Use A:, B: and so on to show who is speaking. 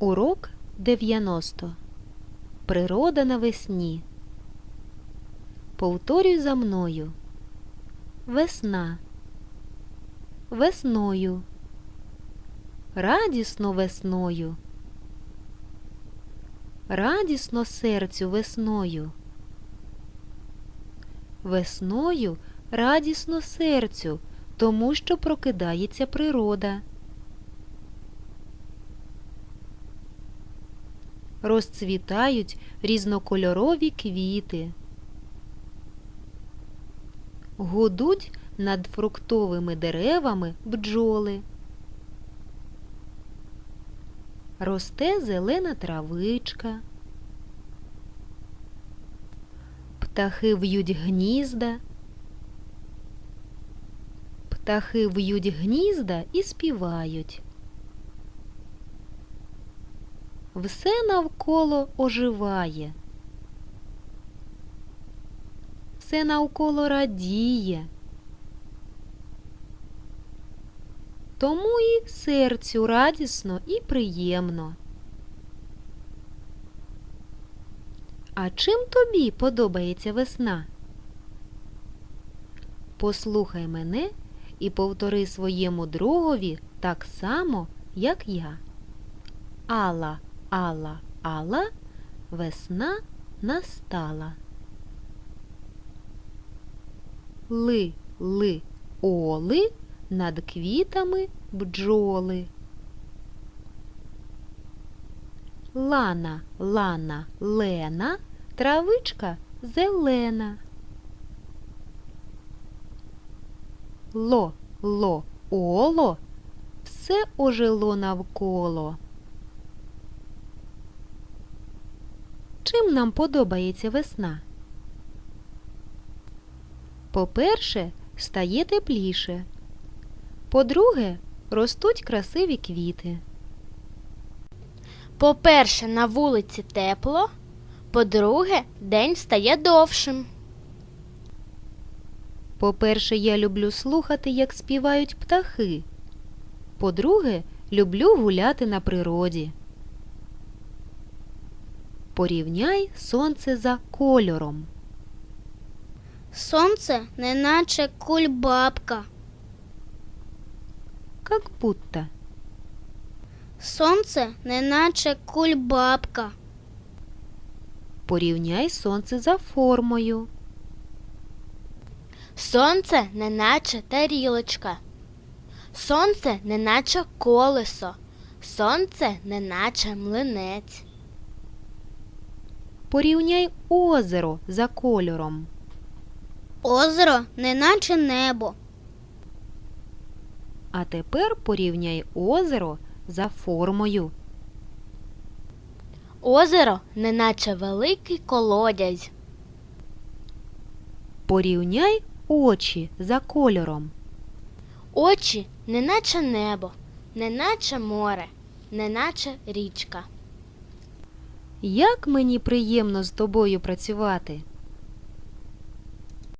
A: Урок 90. Природа навесні. Повторюй за мною. Весна. Весною. Радісно весною. Радісно серцю весною. Весною радісно серцю, тому що прокидається природа. Розцвітають різнокольорові квіти. Гудуть над фруктовими деревами бджоли. Росте зелена травичка. Птахи в'ють гнізда. Птахи в'ють гнізда і співають. Все навколо оживає. Все навколо радіє. Тому і серцю радісно і приємно. А чим тобі подобається весна? Послухай мене і повтори своєму другові так само, як я. Алла, Алла, Алла, весна настала. Ли, ли, оли, над квітами бджоли. Лана, лана, лена, травичка зелена. Ло, ло, оло, все ожило навколо. Чим нам подобається весна? По-перше, стає тепліше. По-друге, ростуть красиві квіти.
B: По-перше, на вулиці тепло. По-друге, день стає довшим.
A: По-перше, я люблю слухати, як співають птахи. По-друге, люблю гуляти на природі. Порівняй сонце за кольором.
B: Сонце неначе кульбабка.
A: Как будто.
B: Сонце неначе кульбабка.
A: Порівняй сонце за формою.
B: Сонце неначе тарілочка. Сонце неначе колесо. Сонце неначе млинець.
A: Порівняй озеро за кольором.
B: Озеро неначе небо.
A: А тепер порівняй озеро за формою.
B: Озеро неначе великий колодязь.
A: Порівняй очі за кольором.
B: Очі неначе небо, неначе море, неначе річка.
A: Як мені приємно з тобою працювати.